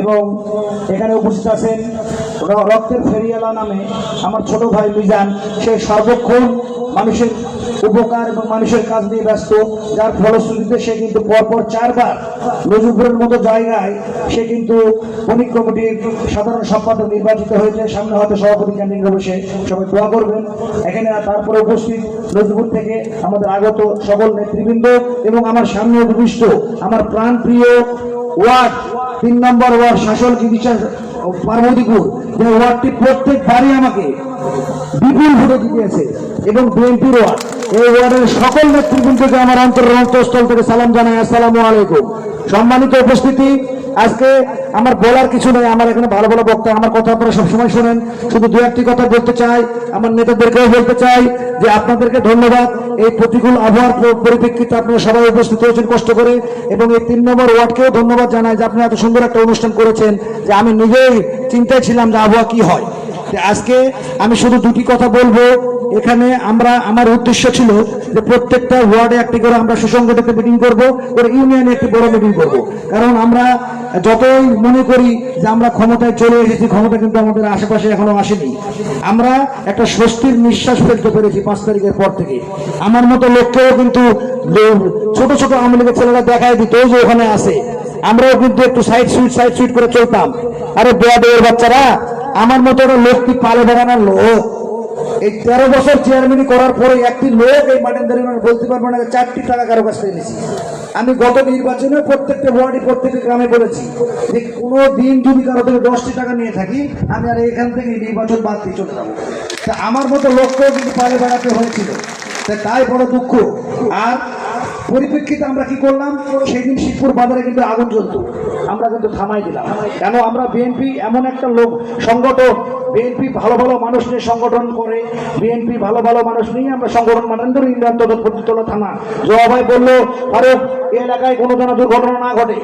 এবং এখানে উপস্থিত আছেন রক্তের ফেরিয়ালা নামে আমার ছোট ভাই মিজান। সে সর্বক্ষণ মানুষের উপকার এবং মানুষের কাজ নিয়ে ব্যস্ত। যার ফলশ্রুতিতে সে কিন্তু পরপর চারবার নজরুপুরের মতো জায়গায় সে কিন্তু বণিক কমিটির সাধারণ সম্পাদক নির্বাচিত হয়েছে। সামনে হয়তো সভাপতি ক্যান্ডিং বসে সবাই দোয়া করবেন। এখানে তারপরে উপস্থিত নজরুপুর থেকে আমাদের আগত সকল নেতৃবৃন্দ এবং আমার সামনে উপবিষ্ট আমার প্রাণ প্রিয় ওয়ার্ড তিন নম্বর ওয়ার্ড শাসন চিকিৎসা পার্বতীপুর। যে ওয়ার্ডটি প্রত্যেকবারই আমাকে বিপুল ভোটে জিতিয়েছে এবং বিএনপির ওয়ার্ড। এই ওয়ার্ডের সকল নেতৃবৃন্দকে আমার অন্তরের অন্তঃস্থল থেকে সালাম জানাই। আসসালামু আলাইকুম। সম্মানিত উপস্থিতি আজকে আমার বলার কিছু নেই, আমার এখানে ভালো ভালো বক্তা, আমার কথা আপনারা সবসময় শোনেন। শুধু দু একটি কথা বলতে চাই, আমার নেতাদেরকেও বলতে চাই যে আপনাদেরকে ধন্যবাদ। এই প্রতিকূল আবহাওয়ার পরিপ্রেক্ষিতে আপনারা সবাই উপস্থিত হয়েছেন কষ্ট করে, এবং এই তিন নম্বর ওয়ার্ডকেও ধন্যবাদ জানাই যে আপনি এত সুন্দর একটা অনুষ্ঠান করেছেন, যে আমি নিজেই চিন্তায় ছিলাম যে আবহাওয়া কি হয়। আজকে আমি শুধু দুটি কথা বলব এখানে আমরা, আমার উদ্দেশ্য ছিল যে প্রত্যেকটা ওয়ার্ডে একটি করে আমরা সুসংগঠিত মিটিং করব, করে ইউনিয়নে একটি বড় মিটিং করব। কারণ আমরা যতই মনে করি যে আমরা ক্ষমতায় চলে এসেছি, ক্ষমতা কিন্তু আমাদের আশেপাশে এখনও আসেনি। আমরা একটা স্বস্তির নিঃশ্বাস ফেলতে পেরেছি পাঁচ তারিখের পর থেকে। আমার মতো লোককেও কিন্তু ছোট ছোট আওয়ামী লীগের ছেলেরা দেখায় দিত যে ওখানে আছে। আমরাও কিন্তু একটু সাইড সুইট সাইড সুইট করে চলতাম। আরে বেয়া দেয়ের বাচ্চারা, আমার মতো একটা লোক কি পালে বেড়ানোর লোক? এই তেরো বছর চেয়ারম্যানি করার পরে একটি লোক এই মাটেন্দারি বলতে পারব না চারটি টাকা কারও কাছ থেকে আমি গত নির্বাচনে প্রত্যেকটা ওয়ার্ডে, প্রত্যেকটা গ্রামে বলেছি যে কোনো দিন যদি কারও থেকে দশটি টাকা নিয়ে থাকি, আমি আর এখান থেকে নির্বাচন বাদ দিয়ে চলে যাব। তা আমার মতো লক্ষ্য কিন্তু পালে বেড়াতে হয়েছিল। তাই বড় দুঃখ। আর পরিপ্রেক্ষিতে আমরা কি করলাম? সেদিন শিবপুর বাজারে কিন্তু আগুন জ্বলতো। আমরা কিন্তু থামাই দিলাম। কেন? আমরা বিএনপি এমন একটা লোক সংগঠন বিএনপি ভালো ভালো মানুষ নিয়ে সংগঠন করে। বিএনপি ভালো ভালো মানুষ নিয়ে আমরা সংগঠন মানেন ধরুন ইন্ডিয়ান তদন্তলা থানা। জবাই বলল এই এলাকায় কোনো যেন দুর্ঘটনা না ঘটে।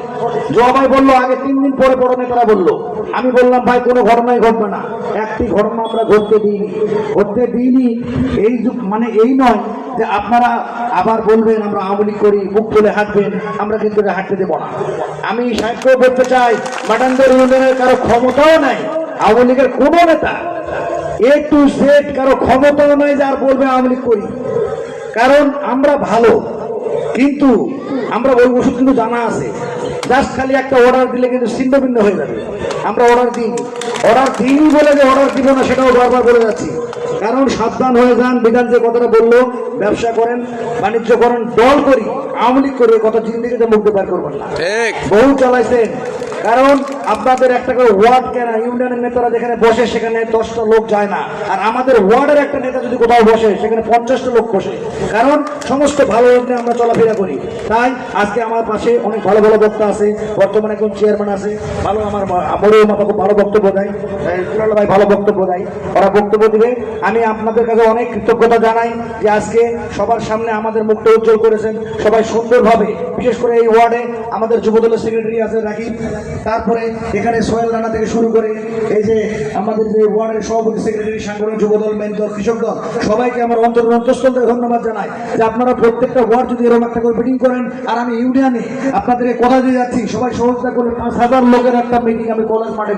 জবাই বলল, আগে তিন দিন পরে বড় নেতারা বলল। আমি বললাম, ভাই, কোনো ঘটনাই ঘটবে না। একটি ঘটনা আমরা ঘটতে দিইনি। ঘটতে দিইনি এই মানে এই নয় যে আপনারা আবার বলবেন, আমরা আওয়ামী করি মুখ তুলে হাঁটবেন, আমরা কিন্তু হাঁটতে দেবো না। আমি সাহিত্যও বলতে চাই মাটান্দর ইউনিয়নের কারও ক্ষমতাও নাই, আওয়ামী লীগের কোনো নেতা, এ টু জেড কারও ক্ষমতাও নাই যার বলবে আওয়ামী লীগ করি। কারণ আমরা ভালো, কিন্তু আমরা ওই ওষুধ কিন্তু জানা আছে। জাস্ট খালি একটা অর্ডার দিলে কিন্তু ছিন্ন ভিন্ন হয়ে যাবে। আমরা অর্ডার দিই অর্ডার দিইনি বলে যে অর্ডার দিব না, সেটাও বারবার বলে যাচ্ছি। কারণ সাবধান হয়ে যান। বিধান যে কথাটা বলল ব্যবসা করেন বাণিজ্য করেন দল করি আওয়ামী লীগ করে কথা জিন্দিগিতে মুখ বের করবেন না। বহু চালাইছেন। কারণ আপনাদের একটা করে ওয়ার্ড কেন, ইউনিয়নের নেতারা যেখানে বসে, সেখানে দশটা লোক যায় না। আর আমাদের ওয়ার্ডের একটা নেতা যদি কোথাও বসে, সেখানে পঞ্চাশটা লোক বসে। কারণ সমস্ত ভালো লোক আমরা চলাফেরা করি। তাই আজকে আমার পাশে অনেক ভালো ভালো বক্তা আছে, বর্তমানে একজন চেয়ারম্যান আছে। ভালো আমার বড় মাথা খুব ভালো বক্তব্য দেয়। ভাই ভালো বক্তব্য দেয়। ওরা বক্তব্য দিবে। আমি আপনাদের কাছে অনেক কৃতজ্ঞতা জানাই যে আজকে সবার সামনে আমাদের মুখটা উজ্জ্বল করেছেন। সবাই সুন্দরভাবে বিশেষ করে এই ওয়ার্ডে আমাদের যুবদলের সেক্রেটারি আছে রাখি তারপরে এখানে সোহেল রানা থেকে শুরু করে এই যে আমাদের যে ওয়ার্ডের সভাপতি, সেক্রেটারি, সাংগঠনিক যুবদল মেন দল কৃষক দল, সবাইকে আমার অন্তর অন্তঃস্থল থেকে ধন্যবাদ জানাই যে আপনারা প্রত্যেকটা ওয়ার্ড যদি এরকম একটা করে মিটিং করেন, আর আমি ইউনিয়নে আপনাদের কথা দিয়ে যাচ্ছি, সবাই সহযোগিতা করে পাঁচ হাজার লোকের একটা মিটিং আমি কলেজ মাঠে।